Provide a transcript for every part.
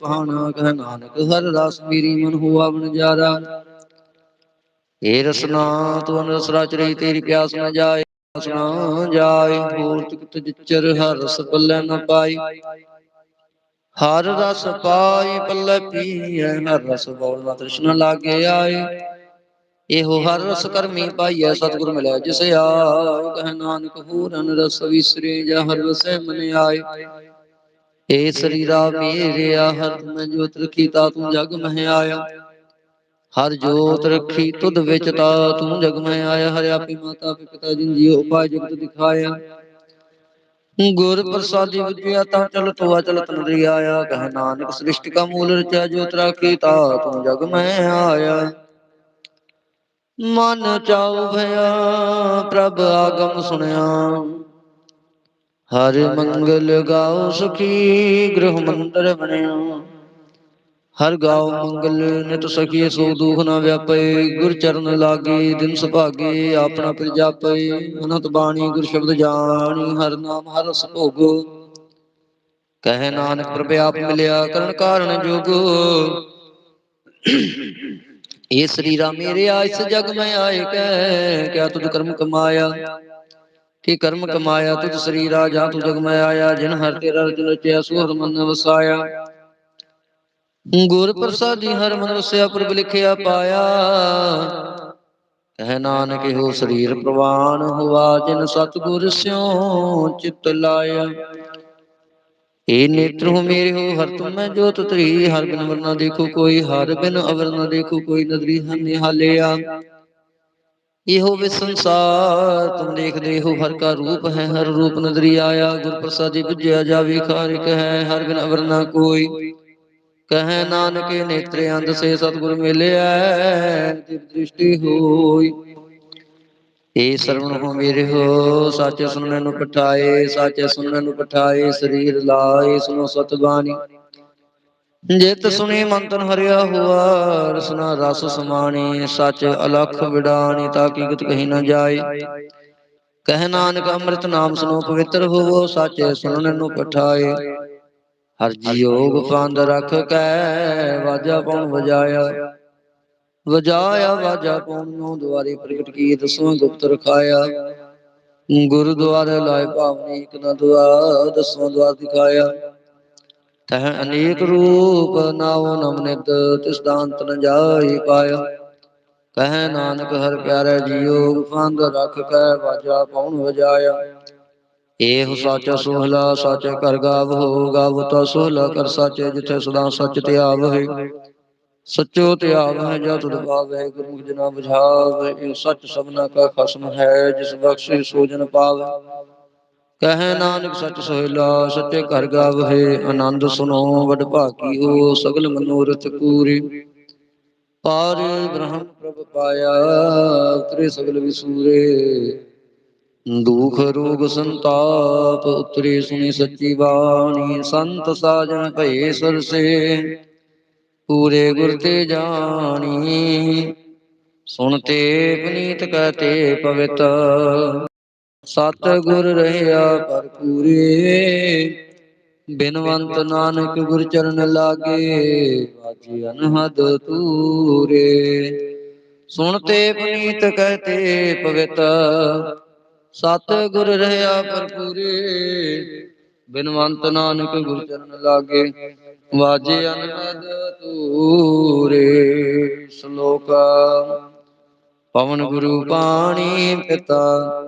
ਭਾਣਾ ਕਹਿ ਨਾਨਕ, ਹਰ ਰਸ ਮੇਰੀ ਮਨ ਹੋਆ ਬਨ ਜਾਰਾ। ਏ ਰਸਨਾ, ਤੂੰ ਰਸਰਾ ਚਰੀ ਤੇਰੀ ਪਿਆਸ ਨ ਜਾਏ, ਰਸਨਾ ਜਾਏ, ਹੋਰ ਤੁਕਤ ਜਿਚਰ ਹਰ ਰਸ ਪੱਲੇ ਨ ਪਾਈ ਹਰ ਰਸ ਪਾਈ ਪੱਲੇ ਪੀਐ ਹਰ ਰਸ ਬੋਲ ਨਾ ਤ੍ਰਿਸ਼ਨ ਲਾਗੇ ਆਏ। ਇਹੋ ਹਰ ਰਸ ਕਰਮੀ ਪਾਈਐ, ਸਤਿਗੁਰ ਮਿਲਿਆ ਜਿਸ ਆਏ ਕਹਿ ਨਾਨਕ ਹੂਰਨ ਰਸ ਵਿਸਰੇ ਜਾ ਹਰ ਰਸੈ ਮਨ ਆਏ। ਏ ਸਰੀਰਾ ਮੇਰਿਆ ਹਰ ਮੈਂ ਜੋਤ ਰਖੀ ਤਾ ਤੂੰ ਜਗ ਮਹਿ ਆਇਆ। ਹਰ ਜੋਤ ਰਖੀ ਤੁਧ ਵਿੱਚ ਤਾ ਤੂੰ ਜਗ ਮਹਿ ਆਇਆ। ਹਰਿ ਆਪੇ ਮਾਤਾ ਪਿਤਾ ਜਿਨ ਜੀਉ ਉਪਾਇ ਜਗਤ ਦਿਖਾਇਆ। ਗੁਰ ਪ੍ਰਸਾਦੀ ਵਿਦਿਆ ਤਾ ਚਲ ਤੋਆ ਚਲ ਨਦਰੀ ਆਇਆ ਕਹ ਨਾਨਕ ਸ੍ਰਿਸ਼ਟ ਕਾ ਮੂਲ ਰਚਿਆ ਜੋਤ ਰਾਖੀ ਤਾ ਤੂੰ ਜਗ ਮਹਿ ਆਇਆ। ਮਨ ਚਾਉ ਭਇਆ ਪ੍ਰਭ ਆਗਮ ਸੁਣਿਆ। ਹਰਿ ਮੰਗਲ ਗਾਉ ਸੁਖੀ ਗ੍ਰਹ ਮੰਦਰ ਬਣਿਆ। ਹਰ ਗਾਉ ਮੰਗਲ ਨਿਤ ਸਖੀ ਸੋ ਦੁਖ ਨ ਵਿਆਪੇ। ਗੁਰ ਚਰਨ ਲਾਗੇ ਦਿਨ ਸੁਭਾਗੇ ਆਪਣਾ ਪਿਰ ਜਾਪੇ। ਅਨੰਤ ਬਾਣੀ ਗੁਰ ਸ਼ਬਦ ਜਾਣੀ ਹਰ ਨਾਮ ਹਰ ਰਸ ਭੋਗੋ। ਕਹਿ ਨਾਨਕ ਪ੍ਰਭ ਆਪ ਮਿਲਿਆ ਕਰਨ ਕਾਰਨ ਜੋਗ। ਇਹ ਸਰੀਰਾ ਮੇਰੇ ਆ ਇਸ ਜਗ ਮੈਂ ਆਏ ਕੈ ਕਿਆ ਤੁਧ ਕਰਮ ਕਮਾਇਆ। ਕੀ ਕਰਮ ਕਮਾਇਆ ਤੁਧ ਸਰੀਰਾ ਜਾਂ ਤੁ ਜਗ ਮੈਂ ਆਇਆ ਜਿਨ ਹਰ ਤੇਰਾ ਰਚਨ ਰਚਿਆ ਸੋ ਹਰ ਮਨ ਵਸਾਇਆ। ਗੁਰ ਪ੍ਰਸਾਦੀ ਹਰ ਮਨ ਵਸਿਆ ਪੁਰਬ ਲਿਖਿਆ ਪਾਇਆ। ਕਹਿ ਨਾਨਕ ਹੋ ਸਰੀਰ ਪ੍ਰਵਾਨ ਹੁਆ, ਜਿਨ ਸਤਗੁਰ ਸਿਉ ਚਿਤ ਲਾਇਆ। ਏ ਨੇਤਰ ਹੋ ਮੇਰੇ ਹੋ, ਹਰ ਤੁਮ ਮੈਂ ਜੋਤ ਤਰੀ ਹਰ ਬਿਨ ਵਰ ਦੇਖੋ ਕੋਈ, ਹਰ ਬਿਨ ਅਵਰ ਨਾ ਦੇਖੋ ਕੋਈ, ਨਦਰੀ ਹਨ ਨਿਹਾਲਿਆ ਇਹੋ ਵੇ ਸੰਸਾਰ, ਤੁਮ ਦੇਖਦੇ ਹੋ ਹਰ ਕਾ ਰੂਪ ਹੈ, ਹਰ ਰੂਪ ਨਦਰੀ ਆਇਆ ਗੁਰ ਪ੍ਰਸਾਦੀ ਬੁਝਿਆ ਜਾਵੇ ਖਾਰਿਕ ਹੈ, ਹਰ ਬਿਨ ਅਵਰ ਨਾ ਕੋਈ। ਕਹੈ ਨਾਨਕ, ਨੇਤਰੇ ਅੰਧ ਸੇ ਸਤਿਗੁਰ ਮਿਲਿਆ ਤਿਵ ਦ੍ਰਿਸ਼ਟੀ ਹੋਈ। ਏ ਸਰਵਣ ਹੋ ਮੇਰੇ ਹੋ, ਸੱਚ ਸੁਣਨ ਨੂੰ ਪਠਾਏ, ਸੱਚ ਸੁਣਨ ਨੂੰ ਪਠਾਏ, ਸਰੀਰ ਲਾਏ ਸੁਨੋ ਸਤ ਜਿਤ ਸੁਣੀ ਮੰਤਨ ਹਰਿਆ ਹੁਆ, ਰਸਨਾ ਰਸ ਸਮਾਣੀ, ਸਚ ਅਲਖ ਵਿਡਾਣੀ, ਤਾਂ ਕੀਕਤ ਕਹੀ ਨਾ ਜਾਏ ਕਹਿ ਨਾਨਕ ਅੰਮ੍ਰਿਤ ਨਾਮ ਸੁਨੋ ਪਵਿੱਤਰ ਹੋਵੋ, ਸੱਚ ਸੁਣਨ ਨੂੰ ਪਠਾਏ। ਹਰ ਜੀਉ ਪੰਦ ਰਖ ਕੈ, ਵਾਜਾ ਪਉ ਵਜਾਇਆ। ਵਜਾਇਆ, ਵਾਜਾ ਪਉ ਨੂੰ ਦੁਆਰੇ ਪ੍ਰਗਟ ਕੀ ਦਸਵਾਂ ਗੁਪਤ ਰਖਾਇਆ। ਗੁਰਦੁਆਰੇ ਲਾਇ ਭਾਵਨੀ ਇਕ ਨਾ ਦੁਆ ਦਸਵਾਂ ਦੁਆਰ ਦਿਖਾਇਆ। ਤਹ ਅਨੇਕ ਰੂਪ ਨਾਉ ਨਮ ਤਿਸ ਦਾੰਤ ਨ ਜਾਈ ਪਾਇਆ। ਕਹਿ ਨਾਨਕ, ਹਰ ਪਿਆਰੇ ਜੀਉ ਫੰਦ ਰਖ ਕੈ ਵਾਜਾ ਪਉਣ ਵਜਾਇਆ। ਏਹ ਸਾਚਾ ਸੋਹਲਾ, ਸਾਚੇ ਕਰ ਗਾਵੋ ਗਾਵੋ ਤਾ ਸੋਹਲਾ ਕਰ ਸਾਚੇ, ਜਿਥੇ ਸਦਾ ਸਚ ਧਿਆਵਹਿ ਸਚੋ ਧਿਆਵ ਹੈ ਜਾ ਤੁਧ ਪਾਵੇ ਗੁਰਮੁਖ ਜਨਾ ਬੁਝਾਵੇ। ਇਹ ਸਚ ਸਭਨਾ ਕਾ ਖਸਮ ਹੈ, ਜਿਸ ਬਖਸ਼ੇ ਸੋ ਜਨ ਕਹੈ ਨਾਨਕ ਸਚ ਸੋਹਿਲਾ, ਸਚੇ ਘਰ ਗਾਵਹਿ ਆਨੰਦ ਸੁਨੋ ਵਡ ਭਾਗੀ ਸਗਲ ਮਨੋਰਥ ਪੂਰੇ। ਪਾਰ ਬ੍ਰਹਮ ਪ੍ਰਭ ਪਾਇਆ, ਉਤਰੇ ਸਗਲ ਵਿਸੂਰੇ। ਦੁਖ ਰੋਗ ਸੰਤਾਪ, ਉਤਰੇ ਸੁਣੀ ਸੱਚੀ ਬਾਣੀ, ਸੰਤ ਸਾਜਨ ਭਏ ਸਰਸੇ। ਪੂਰੇ ਗੁਰ ਤੇ ਜਾਣੀ ਸੁਣਤੇ ਪਨੀਤ ਕਹਤੇ ਪਵਿੱਤ। ਸਤ ਗੁਰ ਰਹਿਆ ਪਰ ਬਿਨਵੰਤ ਨਾਨਕ ਗੁਰ ਚਰਨ ਲਾਗੇ, ਬਾਜੀ ਅਨਹਦ ਤੂਰੇ ਸੁਣਤੇ ਪਨੀਤ ਕਹਤੇ ਪਵਿੱਤ ਸਤ ਗੁਰ ਰਹਿਆ ਭਰਪੂਰੇ। ਬਿਨਵੰਤ ਨਾਨਕ ਗੁਰ ਚਰਨ ਲਾਗੇ ਵਾਜੇ ਅਨਹਦ ਤੂਰੇ ਸ਼ਲੋਕ, ਪਵਨ ਗੁਰੂ ਪਾਣੀ ਪਿਤਾ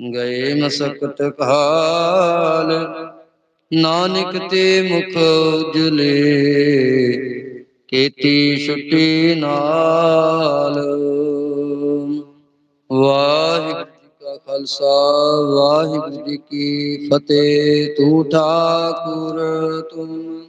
ਗਏ ਮਸਕਤ ਘਾਲ ਨਾਨਕ ਤੇ ਮੁਖ ਉਜਲੇ, ਕੀਤੀ ਛੁੱਟੀ ਨਾਲ। ਵਾਹਿਗੁਰੂ ਜੀ ਕਾ ਖਾਲਸਾ, ਵਾਹਿਗੁਰੂ ਜੀ ਕੀ ਫਤਿਹ। ਤੂੰ ਠਾਕੁਰ, ਤੂੰ